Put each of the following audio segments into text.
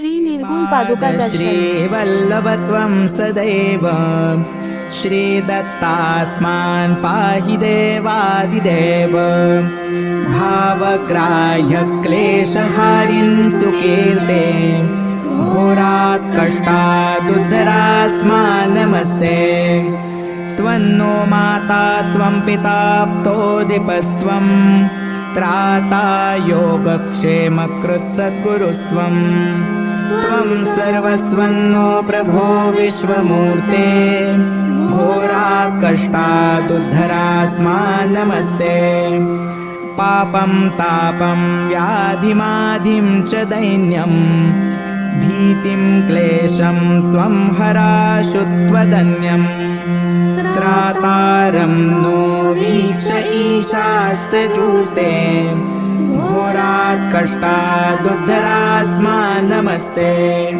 श्री निर्गुण पादुका दर्शन. श्रीवल्लभत्वं सदैव श्रीदत्तास्मान् पाहि देवादिदेव। भावग्राह्यक्लेशहारिन् सुकीर्ते घोरात् कष्टादुद्धरास्मान् नमस्ते त्वन्नो माता त्वं पिता प्तोदिपस्त्वं त्राता योगक्षेमकृत्सद्गुरुस्त्वम् त्वं सर्वस्वन्नो प्रभो विश्वमूर्ते। घोरात् कष्टादुद्धरास्मान् नमस्ते पापं तापं व्याधिमाधिं च दैन्यम् भीतिं क्लेशं त्वं हराशु त्वदन्यम् त्रातारं नो वीक्ष ईशास्तजूते घोरात् कष्टादुद्धरास्मान् नमस्ते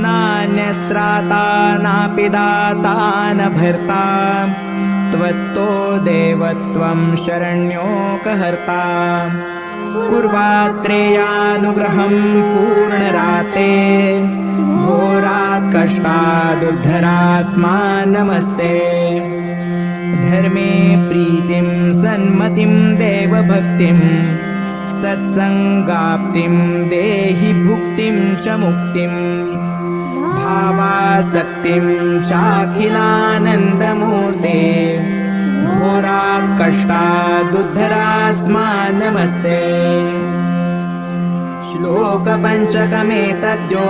नान्यस्त्राता नापि दाता न भर्ता। त्वत्तो देवत्वं शरण्योकहर्ता। कुर्वात्रेयानुग्रहं पूर्णराते। घोरात् कष्टादुद्धरास्मान् नमस्ते धर्मे प्रीतिं सन्मतिं देवभक्तिं सत्सङ्गाप्तिं देहि भुक्तिं च मुक्तिम् भावासक्तिं चाखिलानन्दमूर्ते। घोरात् कष्टादुद्धरास्मान् नमस्ते श्लोकपञ्चकमेतद्यो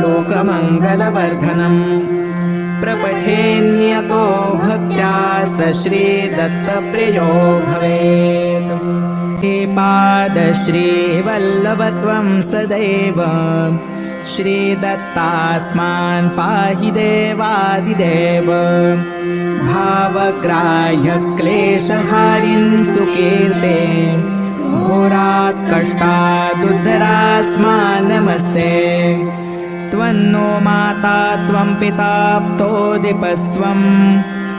लोकमङ्गलवर्धनम् प्रपठेन्यतो भक्त्या स श्रीदत्तप्रियो भवेत् पादश्रीवल्लभत्वं सदैव। श्रीदत्तास्मान् पाहि देवादिदेव। भावग्राह्यक्लेशहारिन् सुकीर्ते। घोरात् कष्टादुद्धरास्मान् नमस्ते त्वन्नो माता त्वं पिता प्तोदिपस्त्वं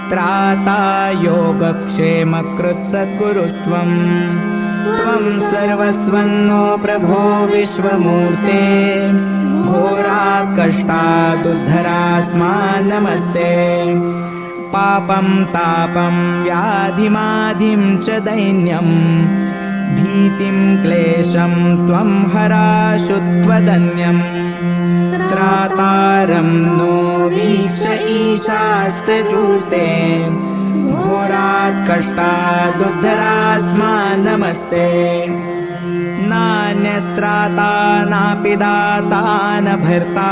त्राता योगक्षेमकृत्सद्गुरुस्त्वम् त्वं सर्वस्वन्नो प्रभो विश्वमूर्ते। घोरात् कष्टादुद्धरास्मान् नमस्ते पापं तापं व्याधिमाधिं च दैन्यम् भीतिं क्लेशं त्वं हराशु त्वदन्यम् त्रातारं नो वीक्ष ईशास्तजूते घोरात् कष्टादुद्धरास्मान् नमस्ते नान्यस्त्राता नापि दाता न भर्ता।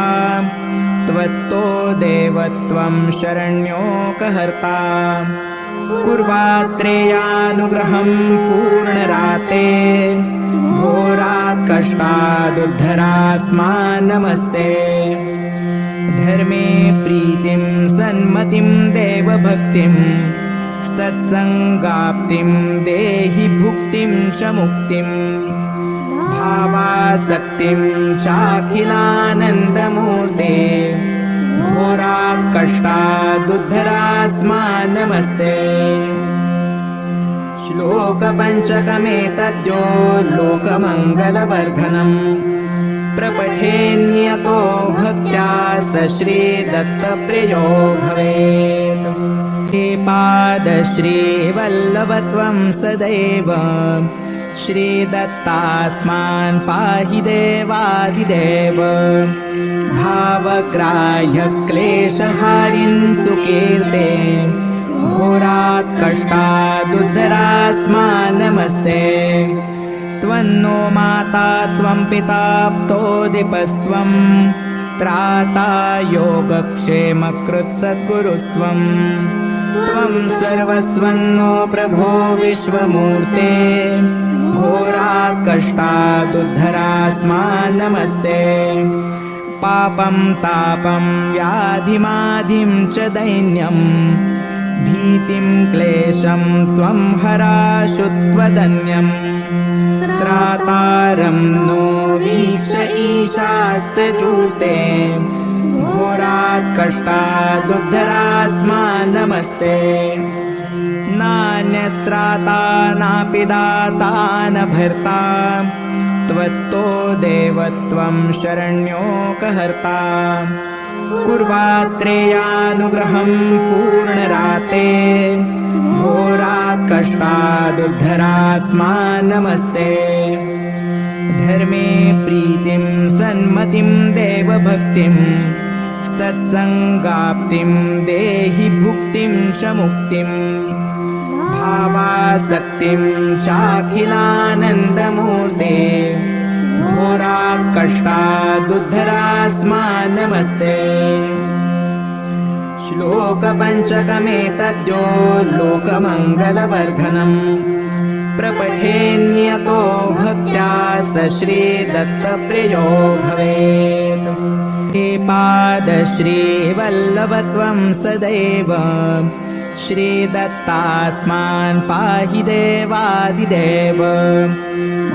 त्वत्तो देवत्वं शरण्योकहर्ता। कुर्वात्रेयानुग्रहं पूर्णराते। घोरात् कष्टादुद्धरास्मान् नमस्ते धर्मे प्रीतिं सन्मतिं देवभक्तिं सत्सङ्गाप्तिं देहि भुक्तिं च मुक्तिम् भावासक्तिं चाखिलानन्दमूर्ते। घोरात् कष्टादुद्धरास्मान् नमस्ते श्लोकपञ्चकमेतद्यो लोकमङ्गलवर्धनम्। प्रपठेन्यतो भक्त्या स श्रीदत्तप्रियो भवेत् हे पादश्रीवल्लभत्वं सदैव। श्रीदत्तास्मान् पाहि देवादिदेव। भावग्राह्यक्लेशहारिन् सुकीर्ते। घोरात् कष्टादुद्धरास्मान् नमस्ते त्वन्नो माता त्वं पिता प्तोदिपस्त्वं। त्राता योगक्षेमकृत्सद्गुरुस्त्वम् त्वं सर्वस्वन्नो प्रभो विश्वमूर्ते। कष्टादुद्धरास्मान् नमस्ते पापं तापं व्याधिमाधिं च दैन्यम् भीतिं क्लेशं त्वं हराशु त्वदन्यम् त्रातारं नो वीक्ष ईशास्तजूते घोरात् कष्टादुद्धरास्मान् नमस्ते नान्यस्त्राता नापि दाता न भर्ता। त्वत्तो देवत्वं शरण्योकहर्ता। कुर्वात्रेयानुग्रहं पूर्णराते। घोरात् कष्टादुद्धरास्मा नमस्ते धर्मे प्रीतिं सन्मतिं देवभक्तिं सत्सङ्गाप्तिं देहि भुक्तिं च मुक्तिम् भावासक्तिं चाखिलानन्दमूर्ते। घोरात् कष्टादुद्धरास्मा नमस्ते श्लोकपञ्चकमेतद्यो लोकमङ्गलवर्धनम्। प्रपठेन्यतो भक्त्या स श्रीदत्तप्रियो भवेत् पादश्रीवल्लभत्वं सदैव श्रीदत्तास्मान् पाहि देवादिदेव।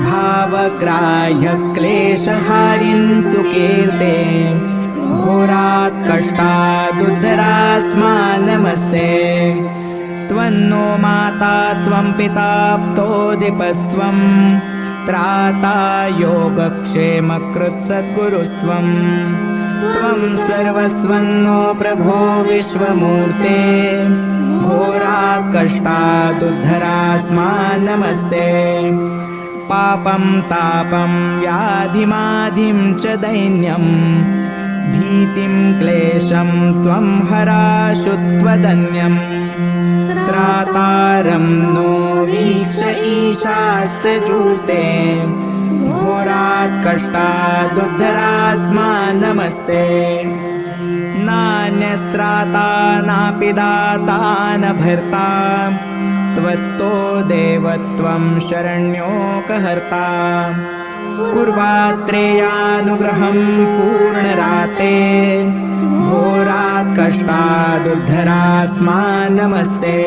भावग्राह्यक्लेशहारिन् सुकीर्ते। घोरात् कष्टादुद्धरास्मा नमस्ते त्वन्नो माता त्वं पिता प्तोदिपस्त्वं। त्राता योगक्षेमकृत्सद्गुरुस्त्वं त्वं सर्वस्वन्नो प्रभो विश्वमूर्ते। घोरात् कष्टादुद्धरास्मा नमस्ते पापं तापं व्याधिमाधिं च दैन्यम् भीतिं क्लेशं त्वं हराशु त्वदन्यम् त्रातारं नो वीक्ष ईशास्त्रजूते घोरात् कष्टादुद्धरास्मा नमस्ते। नान्यस्त्राता नापि दाता न भर्ता त्वत्तो देवत्वं शरण्योकहर्ता। कुर्वात्रेयानुग्रहं पूर्णराते। घोरात् कष्टादुद्धरास्मा नमस्ते।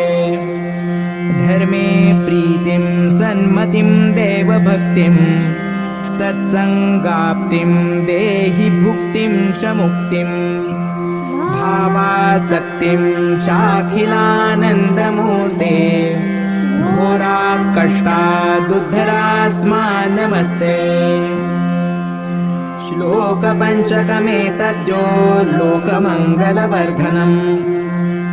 धर्मे प्रीतिं सन्मतिं देवभक्तिं सत्सङ्गाप्तिं देहि भुक्तिं च मुक्तिम् भावासक्तिं चाखिलानन्दमूर्ते। घोरात् कष्टादुद्धरास्मा नमस्ते श्लोकपञ्चकमेतद्यो लोकमङ्गलवर्धनम्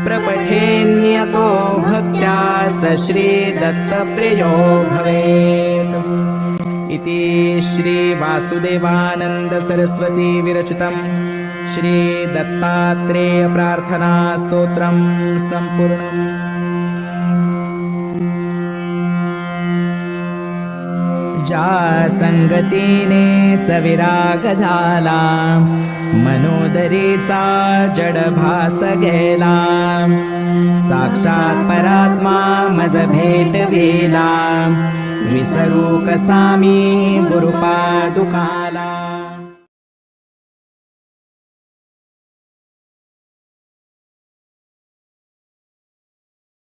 प्रपठेन्यतो भक्त्या स श्रीदत्तप्रियो भवेत् इति श्रीवासुदेवानन्दसरस्वती विरचितं श्रीदत्तात्रेयप्रार्थनास्तोत्रं सम्पूर्णम्। जा सङ्गतीने सविरागजाला मनोदरीचा जडभास गेला साक्षात् परात्मा मज भेट वेला विसरू कसा मी गुरुपादुकाला.